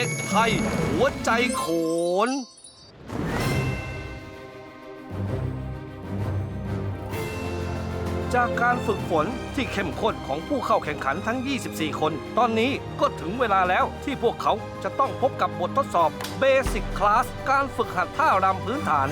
เด็กไทย หัวใจโขน จากการฝึกฝนที่เข้มข้นของผู้เข้าแข่งขันทั้ง 24 คน ตอนนี้ก็ถึงเวลาแล้วที่พวกเขาจะต้องพบกับบททดสอบ Basic Class การฝึกหัดท่ารำพื้นฐาน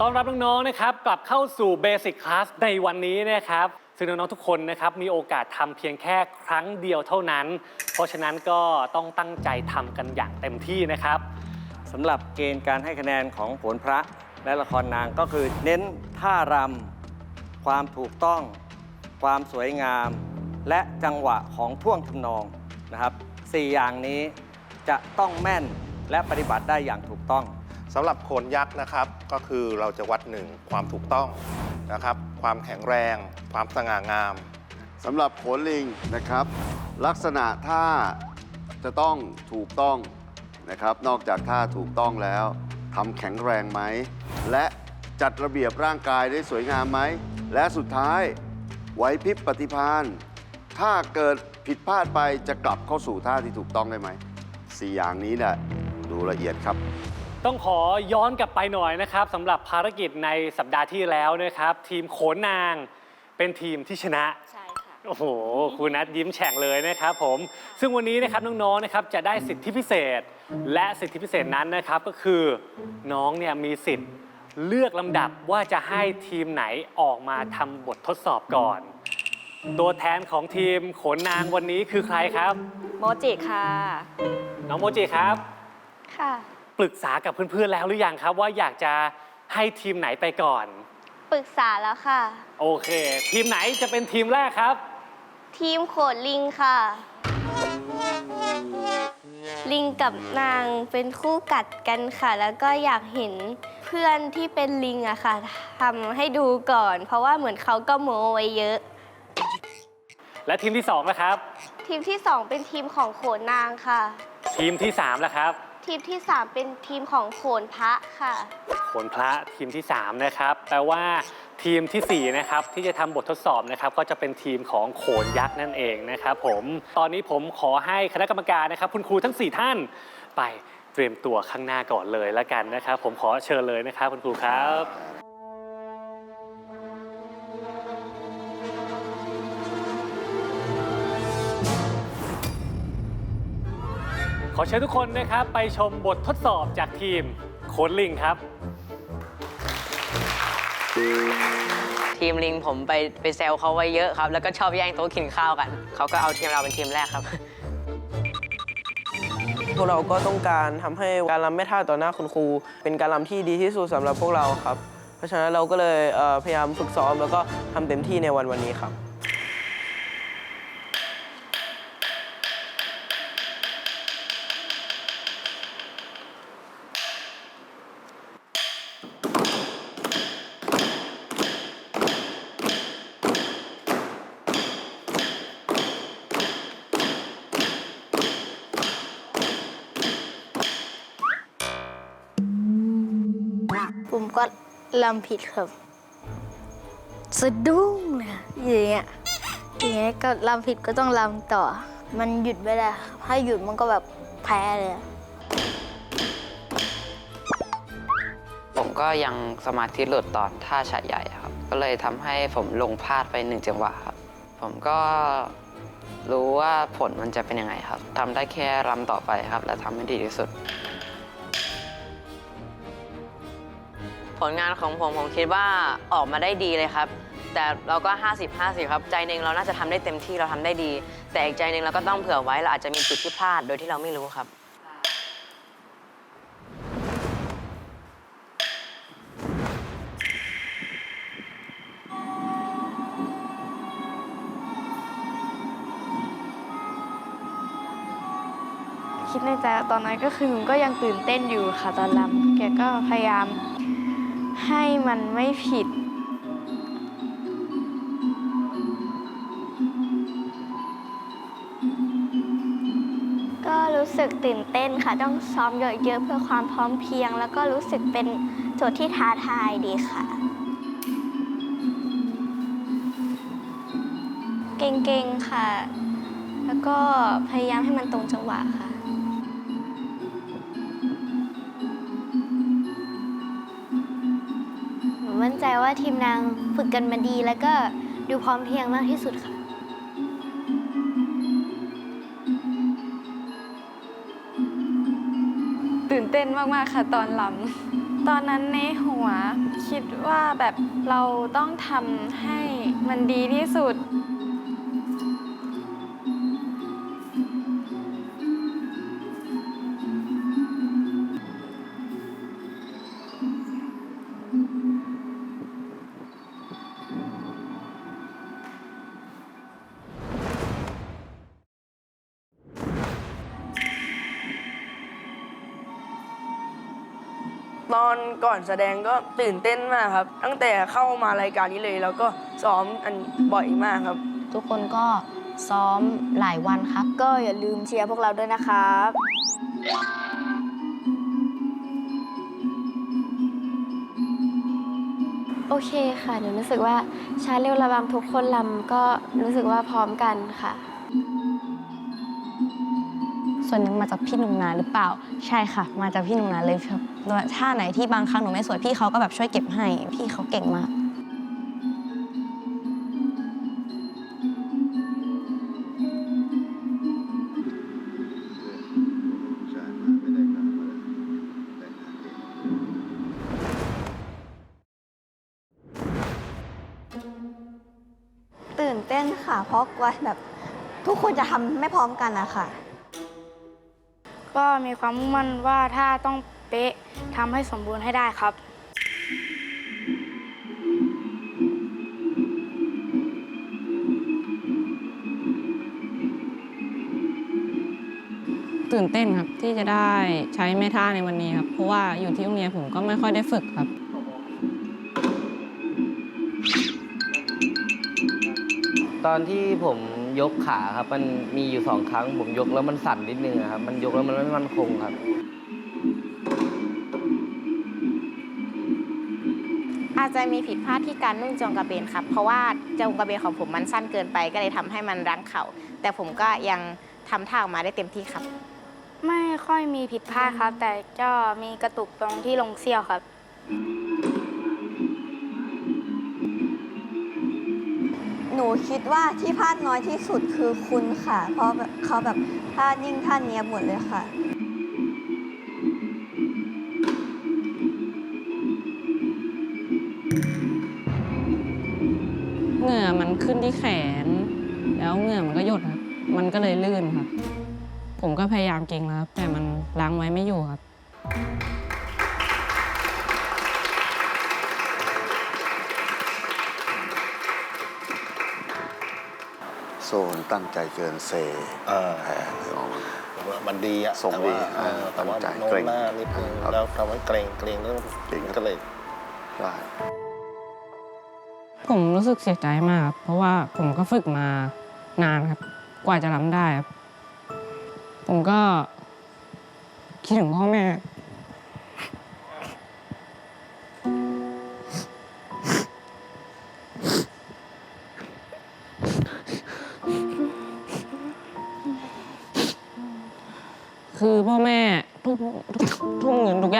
ต้อนรับน้องๆ นะครับ กลับเข้าสู่ Basic Class ในวันนี้นะครับ ซึ่งน้องๆทุกคนนะครับมีโอกาสทำเพียงแค่ครั้งเดียวเท่านั้น เพราะฉะนั้นก็ต้องตั้งใจทำกันอย่างเต็มที่นะครับ สำหรับเกณฑ์การให้คะแนนของผลพระและละครนางก็คือเน้นท่ารำความถูกต้อง ความสวยงาม และจังหวะของท่วงทำนองนะครับสี่อย่างนี้จะต้องแม่นและปฏิบัติได้อย่างถูกต้อง สำหรับโขนยักษ์นะครับก็คือเราจะวัดหนึ่งความถูกต้องนะครับ ความแข็งแรง ความสง่างาม สำหรับโขนลิงนะครับ ลักษณะท่าจะต้องถูกต้องนะครับ นอกจากท่าถูกต้องแล้วทำแข็งแรงไหม และจัดระเบียบร่างกายได้สวยงามไหม และสุดท้ายไหวพริบปฏิภาณถ้าเกิดผิดพลาดไปจะกลับเข้าสู่ท่าที่ถูกต้องได้ไหมสี่อย่างนี้แหละดูละเอียดครับ ต้องขอย้อนกลับไปหน่อยนะครับสำหรับภารกิจในสัปดาห์ที่แล้วนะครับ ทีมโขนนางเป็นทีมที่ชนะ ใช่ค่ะ โอ้โหคุณนัทยิ้มแฉ่งเลยนะครับผม ซึ่งวันนี้นะครับน้องๆนะครับจะได้สิทธิพิเศษ และสิทธิพิเศษนั้นนะครับก็คือน้องเนี่ยมีสิทธิ์เลือกลำดับว่าจะให้ทีมไหนออกมาทำบททดสอบก่อน ตัวแทนของทีมโขนนางวันนี้คือใครครับ โมจิค่ะ น้องโมจิครับ ค่ะ ปรึกษากับเพื่อนๆแล้วหรือยังครับ ว่าอยากจะให้ทีมไหนไปก่อน ปรึกษาแล้วค่ะ โอเค ทีมไหนจะเป็นทีมแรกครับ ทีมโขดลิงค่ะ ลิงกับนางเป็นคู่กัดกันค่ะ แล้วก็อยากเห็นเพื่อนที่เป็นลิงอะค่ะทำให้ดูก่อน เพราะว่าเหมือนเขาก็โม้ไว้เยอะ และทีมที่สองนะครับ ทีมที่สองเป็นทีมของโขนนางค่ะ ทีมที่สามแล้วครับ ทีมที่สามเป็นทีมของโขนพระค่ะ โขนพระทีมที่ 3 นะครับ แปลว่าทีมทีสี่ 4 นะครับ ที่จะทำบททดสอบนะครับ ก็จะเป็นทีมของโขนยักษ์นั่นเองนะครับผม ตอนนี้ผมขอให้คณะกรรมการนะครับ คุณครูทั้ง 4 ท่านไปเตรียมตัวข้างหน้าก่อนเลยแล้วกันนะครับ ผมขอเชิญเลยนะครับคุณครูครับ ขอเชิญทุกคนนะครับไปชมบททดสอบจากทีมโขนลิงครับ ทีมลิงผมไปไปแซวเขาไว้เยอะครับ แล้วก็ชอบแย่งโต๊ะกินข้าวกัน เขาก็เอาทีมเราเป็นทีมแรกครับ พวกเราก็ต้องการทำให้การรำแม่ท่าต่อหน้าคุณครู เป็นการรำที่ดีที่สุดสำหรับพวกเราครับ เพราะฉะนั้นเราก็เลยเอ่อพยายามฝึกซ้อมแล้วก็ทำเต็มที่ในวันวันนี้ครับ ก็ลำผิดครับสะดุ้งนะอย่างเงี้ยอย่างเงี้ยก็ลำผิดก็ต้องลำต่อ มันหยุดไม่ได้ครับถ้าหยุดมันก็แบบแพ้เลย ผมก็ยังสมาธิหลุดตอนท่าฉายใหญ่ครับ ก็เลยทำให้ผมลงพลาดไปหนึ่งจังหวะครับ ผมก็รู้ว่าผลมันจะเป็นยังไงครับทำได้แค่รำต่อไปครับ และทำให้ดีที่สุด ลงานของผมผมคิดว่าออกมาได้ดีเลยครับ แต่เราก็ 50 50 ครับ ใจหนึ่งเราน่าจะทำได้เต็มที่เราทำได้ดี แต่อีกใจหนึ่งเราก็ต้องเผื่อไว้เราอาจจะมีจุดที่พลาดโดยที่เราไม่รู้ครับคิดในใจตอนนั้นก็คือหนูก็ยังตื่นเต้นอยู่ค่ะตอนลำแกก็พยายาม ให้มันไม่ผิด ก็รู้สึกตื่นเต้นค่ะ ต้องซ้อมเยอะๆเพื่อความพร้อมเพรียง แล้วก็รู้สึกเป็นโจทย์ที่ท้าทายดีค่ะ เก่งๆค่ะ แล้วก็พยายามให้มันตรงจังหวะค่ะ ทีมนางฝึกกันมาดี แล้วก็ดูพร้อมเพรียงมากที่สุดค่ะ ตื่นเต้นมากๆค่ะตอนลำตอนนั้นในหัวคิดว่าแบบเราต้องทำให้มันดีที่สุด ตอนก่อนแสดงก็ตื่นเต้นมากครับ ตั้งแต่เข้ามารายการนี้เลยแล้วก็ซ้อมอันบ่อยมากครับ ทุกคนก็ซ้อมหลายวันครับ ก็อย่าลืมเชียร์พวกเราด้วยนะครับ โอเคค่ะหนูรู้สึกว่าชาเร็วระบำทุกคนลำก็รู้สึกว่าพร้อมกันค่ะ ส่วนหนึ่งมาจากพี่หนุ่มนาหรือเปล่า ใช่ค่ะ มาจากพี่หนุ่มนาเลยครับถ้าไหนที่บางครั้งหนูไม่สวยพี่เขาก็แบบช่วยเก็บให้ พี่เขาเก่งมาก ตื่นเต้นค่ะ เพราะกลัวแบบทุกคนจะทำไม่พร้อมกันนะค่ะ ก็มีความมุ่งมั่นว่าถ้าต้องเป๊ะทำให้สมบูรณ์ให้ได้ครับ ตื่นเต้นครับที่จะได้ใช้แม่ท่าในวันนี้ครับ เพราะว่าอยู่ที่โรงเรียนผมก็ไม่ค่อยได้ฝึกครับ ตอนที่ผม ยกขาครับ มันมีอยู่สองครั้งผมยกแล้วมันสั่นนิดนึงอะครับ มันยกแล้วมันไม่มั่นคงครับ อาจจะมีผิดพลาดที่การนุ่งจงกระเบนครับ เพราะว่าจงกระเบนของผมมันสั้นเกินไป ก็เลยทำให้มันรั้งเข่า แต่ผมก็ยังทำท่าออกมาได้เต็มที่ครับ ไม่ค่อยมีผิดพลาดครับ แต่ก็มีกระตุกตรงที่ลงเซี่ยวครับ หนูคิดว่าที่พลาดน้อยที่สุดคือคุณค่ะ เพราะแบบเขาแบบพลาดยิ่งท่านเนี้ยบหมดเลยค่ะ เหงื่อมันขึ้นที่แขน แล้วเหงื่อมันก็หยดครับ มันก็เลยลื่นครับ ผมก็พยายามเก่งแล้วครับ แต่มันล้างไว้ไม่อยู่ครับ โซนตั้งใจเกินเซเออแพ้ออกมามันดีอะส่งดีแต่ว่าเออแต่ว่าตั้งใจโน้เกรมงหน้านิดนึงครับแล้วทำให้เกรงเกรงแล้วเกรงก็เลยได้ผมรู้สึกเสียใจมากครับเพราะว่าผมก็ฝึกมานานครับ กว่าจะรำได้ครับ ผมก็คิดถึงพ่อแม่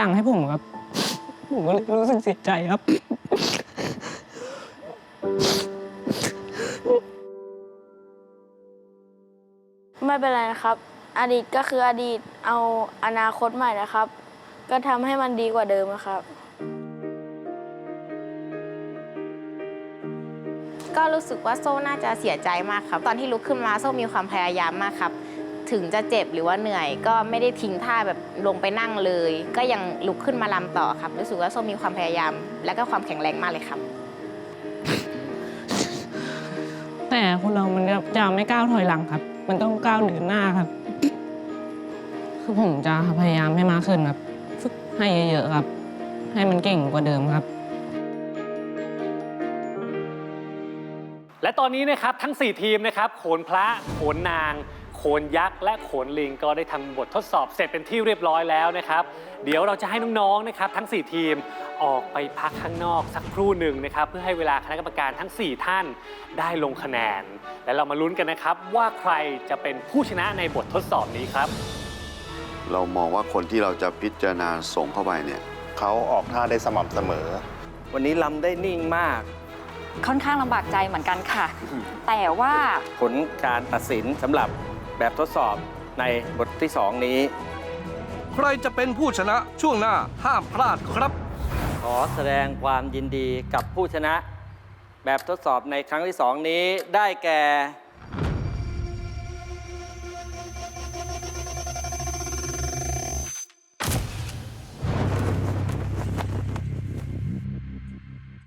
อย่างให้ผมครับ ผมก็เลยรู้สึกเสียใจครับ ไม่เป็นไรนะครับ อดีตก็คืออดีตเอาอนาคตใหม่นะครับ ก็ทำให้มันดีกว่าเดิมนะครับ ก็รู้สึกว่าโซ่น่าจะเสียใจมากครับ ตอนที่ลุกขึ้นมาโซ่มีความพยายามมากครับ ถึงจะเจ็บหรือว่าเหนื่อย ก็ไม่ได้ทิ้งท่าแบบลงไปนั่งเลย ก็ยังลุกขึ้นมาลำต่อครับ รู้สึกว่าโซ่มีความพยายาม และก็ความแข็งแรงมากเลยครับ แต่คนเรามันจะไม่ก้าวถอยหลังครับ มันต้องก้าวเดินหน้าครับ คือผมจะพยายามให้มากขึ้นครับฝึกให้เยอะๆครับ ให้มันเก่งกว่าเดิมครับและตอนนี้นะครับทั้ง 4 ทีมนะครับโขนพระโขนนางโข นยักษ์และโขนลิงก็ได้ทำบททดสอบเสร็จเป็นที่เรียบร้อยแล้วนะครับ เดี๋ยวเราจะให้น้องๆนะครับทั้ง 4 ทีมออกไปพักข้างนอกสักครู่หนึ่งนะครับ เพื่อให้เวลาคณะกรรมการทั้ง 4 ท่านได้ลงคะแนน และเรามาลุ้นกันนะครับ ว่าใครจะเป็นผู้ชนะในบททดสอบนี้ครับ เรามองว่าคนที่เราจะพิจารณาส่งเข้าไปเนี่ยเขาออกท่าได้สม่ำเสมอ วันนี้ลำได้นิ่งมาก ค่อนข้างลำบากใจเหมือนกันค่ะ แต่ว่าผลการตัดสินสำหรับ แบบทดสอบในบทที่ 2 นี้ ใครจะเป็นผู้ชนะช่วงหน้าห้ามพลาดครับ ขอแสดงความยินดีกับผู้ชนะ แบบทดสอบในครั้งที่ 2 นี้ได้แก่